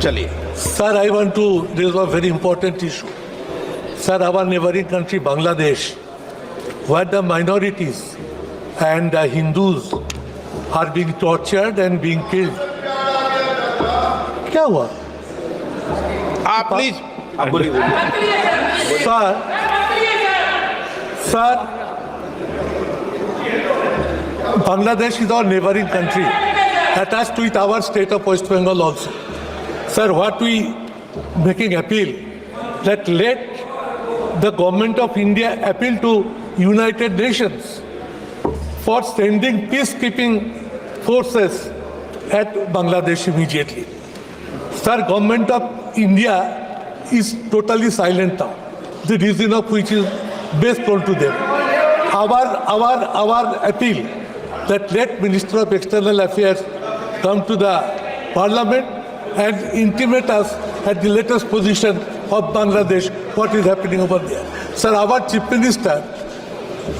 चलिए। Sir I want to this was very important issue sir our neighbouring country Bangladesh where the minorities and Hindus are being tortured and being killed क्या हुआ? आप sir sir Bangladesh is our neighbouring country attached with our state of West Bengal also. Sir, what we making appeal that let the government of India appeal to United Nations for sending peacekeeping forces at Bangladesh immediately. Sir, government of India is totally silent now. The reason of which is best known to them. Our, our, our appeal that let Minister of External Affairs come to the Parliament and intimate us at the latest position of Bangladesh, what is happening over there. Sir, our Chief Minister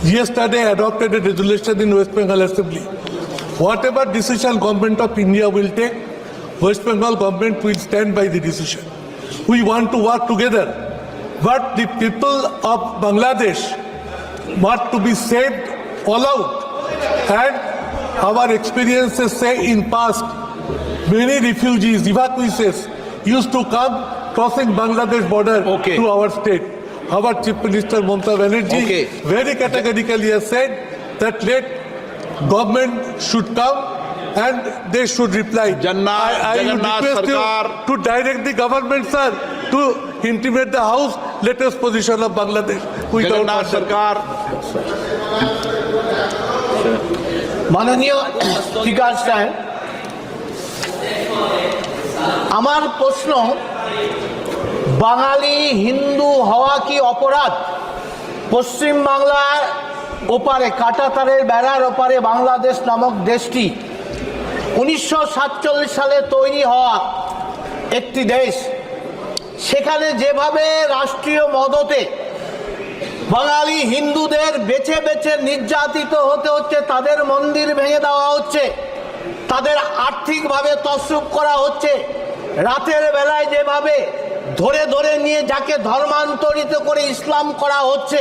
yesterday adopted a resolution in West Bengal Assembly. Whatever decision government of India will take, West Bengal government will stand by the decision. We want to work together, but the people of Bangladesh want to be saved all out. And our experiences say in past, many refugees, evacuees, used to come crossing Bangladesh border okay. to our state. Our Chief Minister Mamata Banerjee okay. very categorically has said that let government should come and they should reply. Janna, I, I request Sarkar. you to direct the government, sir, to intimate the House latest position of Bangladesh. Jagannath Sarkar. মাননীয় সাহেব আমার প্রশ্ন, বাঙালি হিন্দু হওয়া কি অপরাধ? পশ্চিম বাংলার ওপারে, কাটাতারের বেড়ার ওপারে বাংলাদেশ নামক দেশটি উনিশশো সাতচল্লিশ সালে তৈরি হওয়া একটি দেশ। সেখানে যেভাবে রাষ্ট্রীয় মদতে বাঙালি হিন্দুদের বেছে বেছে নির্যাতিত হতে হচ্ছে, তাদের মন্দির ভেঙে দেওয়া হচ্ছে, তাদের আর্থিকভাবে তসরুপ করা হচ্ছে। রাতের বেলায় যেভাবে ধরে ধরে নিয়ে যাকে ধর্মান্তরিত করে ইসলাম করা হচ্ছে,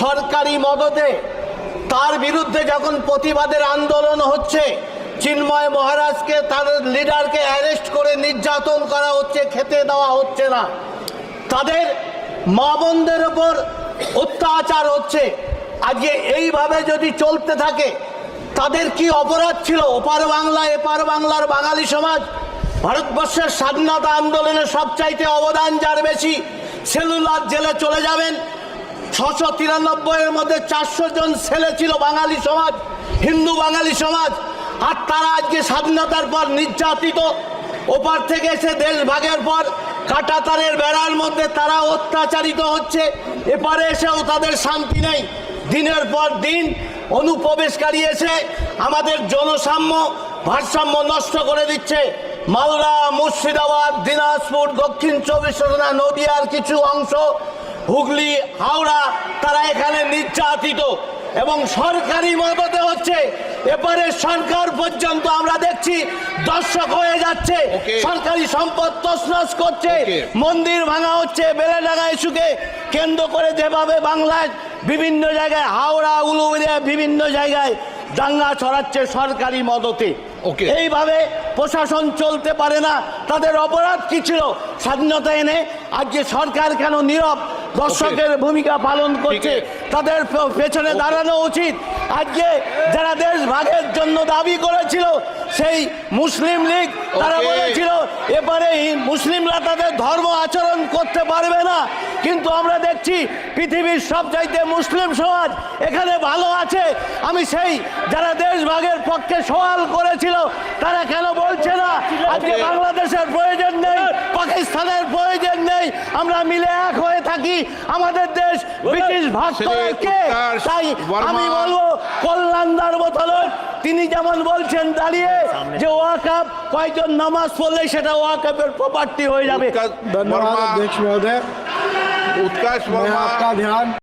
সরকারি মদতে, তার বিরুদ্ধে যখন প্রতিবাদের আন্দোলন হচ্ছে, চিন্ময় মহারাজকে, তার লিডারকে অ্যারেস্ট করে নির্যাতন করা হচ্ছে, খেতে দেওয়া হচ্ছে না। তাদের মা বোনদের ওপর অত্যাচার হচ্ছে। আজকে এইভাবে যদি চলতে থাকে, তাদের কি অপরাধ ছিল? ওপার বাংলা, এপার বাংলার বাঙালি সমাজ, ভারতবর্ষের স্বাধীনতা আন্দোলনে সবচাইতে অবদান যার বেশি, সেলুলার জেলে চলে যাবেন। ছশো তিরানব্বইয়ের মধ্যে চারশো জন ছেলে ছিল বাঙালি সমাজ, হিন্দু বাঙালি সমাজ, আর তারা আজকে স্বাধীনতার পর নির্যাতিত। ওপার থেকে এসে দেশ ভাগের পর কাটাতারের বেড়ার মধ্যে তারা অত্যাচারিত হচ্ছে। এপারে এসেও তাদের শান্তি নেই। দিনের পর দিন অনুপ্রবেশকারী এসে আমাদের জনসাম্য, ভারসাম্য নষ্ট করে দিচ্ছে। মালদা, মুর্শিদাবাদ, দিনাজপুর, দক্ষিণ চব্বিশ পরগনা, নদিয়ার কিছু অংশ, হুগলি, হাওড়া, তারা এখানে নির্যাতিত। এবং সরকারি মদতে হচ্ছে। এবারে সরকার পর্যন্ত আমরা দেখছি দর্শক হয়ে যাচ্ছে। সরকারি সম্পদ তছনছ করছে। মন্দির ভাঙা হচ্ছে বেলেডাঙ্গা ইস্যুকে কেন্দ্র করে যেভাবে বাংলায় বিভিন্ন জায়গায় হাওড়া উলুবেড়িয়া বিভিন্ন জায়গায় দাঙ্গা ছড়াচ্ছে সরকারি মদতে। এইভাবে প্রশাসন চলতে পারে না। তাদের অপরাধ কি ছিল? স্বাধীনতা এনে আজকে সরকার কেন নীরব? দর্শকের ভূমিকা পালন করছে তাদের পেছনে দাঁড়ানো উচিত। আজকে যারা দেশ ভাগের জন্য দাবি করেছিল সেই মুসলিম লীগ তারা. বলেছিল এবারে মুসলিমরা তাদের ধর্ম আচরণ করতে পারবে না। কিন্তু আমরা দেখছি পৃথিবীর সব চাইতে মুসলিম সমাজ এখানে ভালো আছে। আমি সেই যারা দেশ ভাগের পক্ষে সওয়াল করেছিল তারা কেন বলছে না? আজকে বাংলাদেশের প্রয়োজন নেই পাকিস্তানের প্রয়োজন নেই। আমরা মিলে এক হয়ে থাকি আমাদের দেশ ব্রিটিশ ভাগ শ্রী করার কে উৎকর্ষ তাই বর্মা। আমি বলবো কল্যাণদার বোতলক তিনি যেমন বলছেন দাঁড়িয়ে যে ওয়াকাপ কয়েকজন নামাজ পড়লে সেটা ওয়াকাপের প্রপার্টি হয়ে যাবে उत्कर्ष धन्यवाद वर्मा अध्यक्ष महोदय उत्कर्ष मैं वर्मा आपका ध्यान